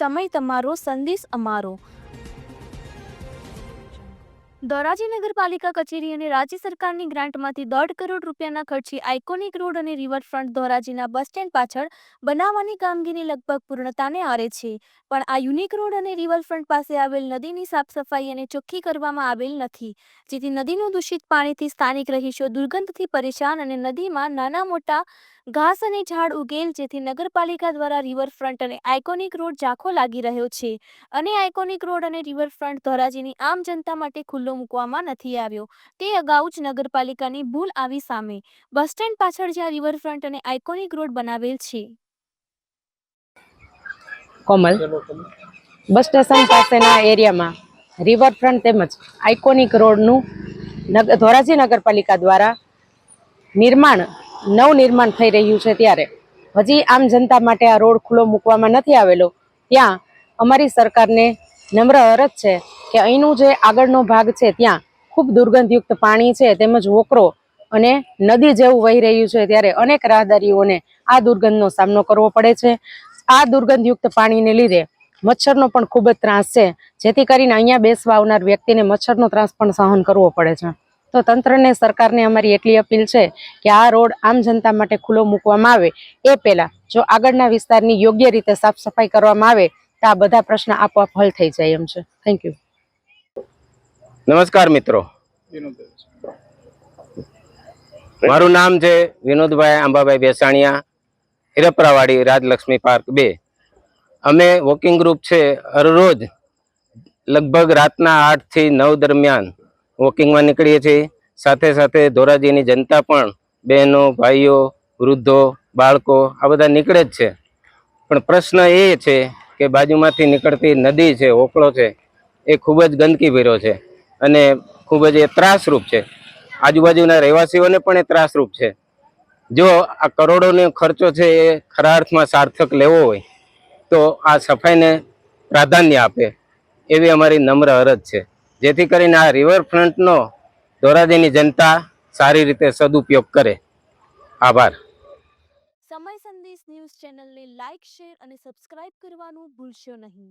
સમય તમારો સંદેશ અમારો. ધોરાજી નગરપાલિકા કચેરી અને રાજ્ય સરકારની ગ્રાન્ટમાંથી દોઢ કરોડ રૂપિયાના ખર્ચે આઇકોનિક રોડ અને રિવરફ્રન્ટ ધોરાજીના બસ સ્ટેન્ડ પાછળ બનાવવાની કામગીરી લગભગ પૂર્ણતાને આરે છે. પણ આ યુનિક રોડ અને રિવરફ્રન્ટ પાસે આવેલ નદીની સાફ સફાઈ અને ચોખ્ખી કરવામાં આવેલ નથી, જેથી નદીનું દૂષિત પાણીથી સ્થાનિક રહીશો દુર્ગંધથી પરેશાન અને નદીમાં નાના મોટા ઘાસ અને ઝાડ ઉગેલ, જેથી નગરપાલિકા દ્વારા રિવરફ્રન્ટ અને આઇકોનિક રોડ ઝાંખો લાગી રહ્યો છે. અને આઇકોનિક રોડ અને રિવરફ્રન્ટ ધોરાજીની આમ જનતા માટે ખુલ્લો મૂકવામાં નથી આવ્યો. તે અગાઉ જ નગરપાલિકાની ભૂલ આવી સામે. બસ સ્ટેન્ડ પાછળ જ્યાં રિવરફ્રન્ટ અને આઇકોનિક રોડ બનાવેલ છે. કોમલ બસ સ્ટેશન પાસેના એરિયામાં રિવરફ્રન્ટ તેમજ આઇકોનિક રોડનું ધોરાજી નગરપાલિકા દ્વારા નિર્માણ નવનિર્માણ થઈ રહ્યું છે ત્યારે. હજી આમ જનતા માટે આ રોડ ખુલ્લો મૂકવામાં નથી આવેલો. ત્યાં અમારી સરકારને નમ્ર અરજ છે કે અહીંનું જે આગળનો ભાગ છે, ત્યાં ખૂબ દુર્ગંધયુક્ત પાણી છે, તેમજ વોકરો અને નદી જેવું વહી રહ્યું છે, ત્યારે અનેક રાહદારીઓને આ દુર્ગંધનો સામનો કરવો પડે છે. આ દુર્ગંધયુક્ત પાણીને લીધે મચ્છરનો પણ ખૂબ જ ત્રાસ છે, જેથી કરીને અહીંયા બેસવા આવનાર વ્યક્તિને મચ્છરનો ત્રાસ પણ સહન કરવો પડે છે. તો તંત્રને, સરકારને અમારી એટલી અપીલ છે કે આ રોડ આમ જનતા માટે ખુલ્લો મૂકવામાં આવે. એ પહેલાં જો આગળના વિસ્તારની યોગ્ય રીતે સાફ સફાઈ કરવામાં આવે, તો આ બધા પ્રશ્ન આપોઆપ હલ થઈ જાય એમ છે. થેન્ક યુ નમસ્કાર મિત્રો. મારું નામ છે વિનોદભાઈ આંબાભાઈ બેસાણિયા, હિરપરાવાડી રાજલક્ષ્મી પાર્ક બે. અમે વોકિંગ ગ્રુપ છે હરરોજ લગભગ રાતના આઠથી નવ દરમિયાન વોકિંગમાં નીકળીએ છીએ. સાથે સાથે ધોરાજીની જનતા પણ બહેનો, ભાઈઓ, વૃદ્ધો, બાળકો આ બધા નીકળે જ છે. પણ પ્રશ્ન એ છે કે બાજુમાંથી નીકળતી નદી છે ઓકળો છે, એ ખૂબ જ ગંદકી ભર્યો છે. અને ખૂબ જ એ ત્રાસરૂપ છે. આજુબાજુના રહેવાસીઓને પણ એ ત્રાસરૂપ છે. જો આ કરોડોનો ખર્ચો છે એ ખરા અર્થમાં સાર્થક લેવો હોય, તો આ સફાઈને પ્રાધાન્ય આપે એવી અમારી નમ્ર અરજ છે. જેથી કરીને આ રિવરફ્રન્ટનો ધોરાજીની જનતા સારી રીતે સદુપયોગ કરે. આભાર. સમય સંદેશ ન્યૂઝ ચેનલને લાઇક શેર અને સબસ્ક્રાઇબ કરવાનું ભૂલશો નહીં.